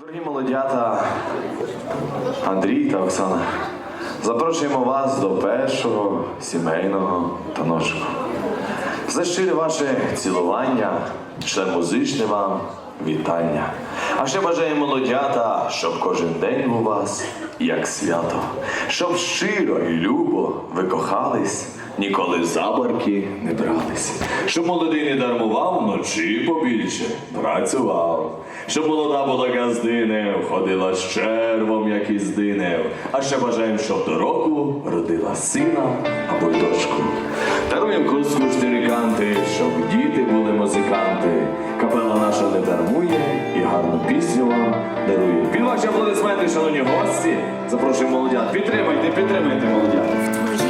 Дорогі молодята, Андрій та Оксана, запрошуємо вас до першого сімейного таночку. За щире ваше цілування, член музичне вам вітання. А ще бажаємо молодята, щоб кожен день у вас як свято, щоб щиро і любо ви кохались, ніколи забарки не брались, щоб молодий не дармував вночі побільше, працював, щоб молода була газдинев, ходила з червом, як із динев, а ще бажаємо, щоб до року родила сина або дочку. Даруємо коску штириканти, щоб діти були музиканти. Капела наша не дармує і гарну пісню вам дарує. Під ваші аплодисменти, шановні гості, запрошуємо молодят. Підтримайте, підтримайте молодят.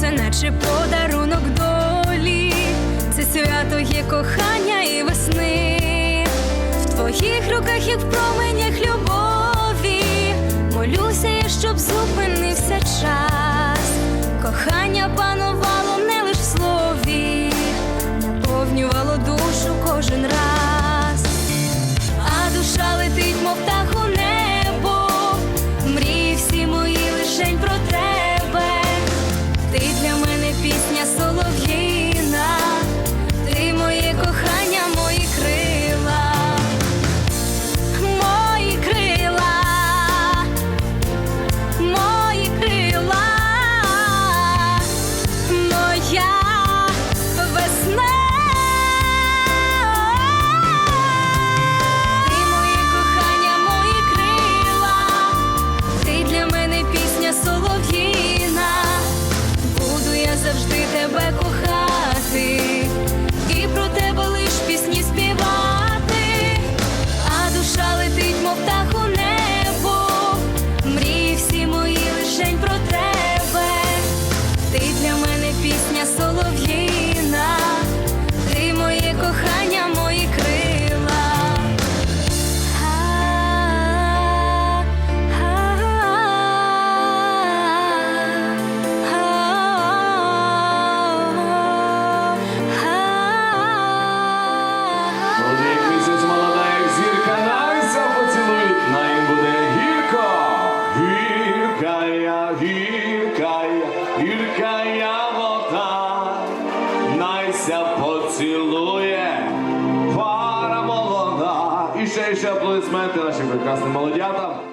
Це наче подарунок долі, це свято є кохання і весни. В твоїх руках, як в променях любові, молюся я, щоб зупинився час. Кохання панувало Гірка я, гірка я, гірка я вода, найся поцілує, пара молода. І ще, і ще аплодисменти нашим прекрасним молодятам.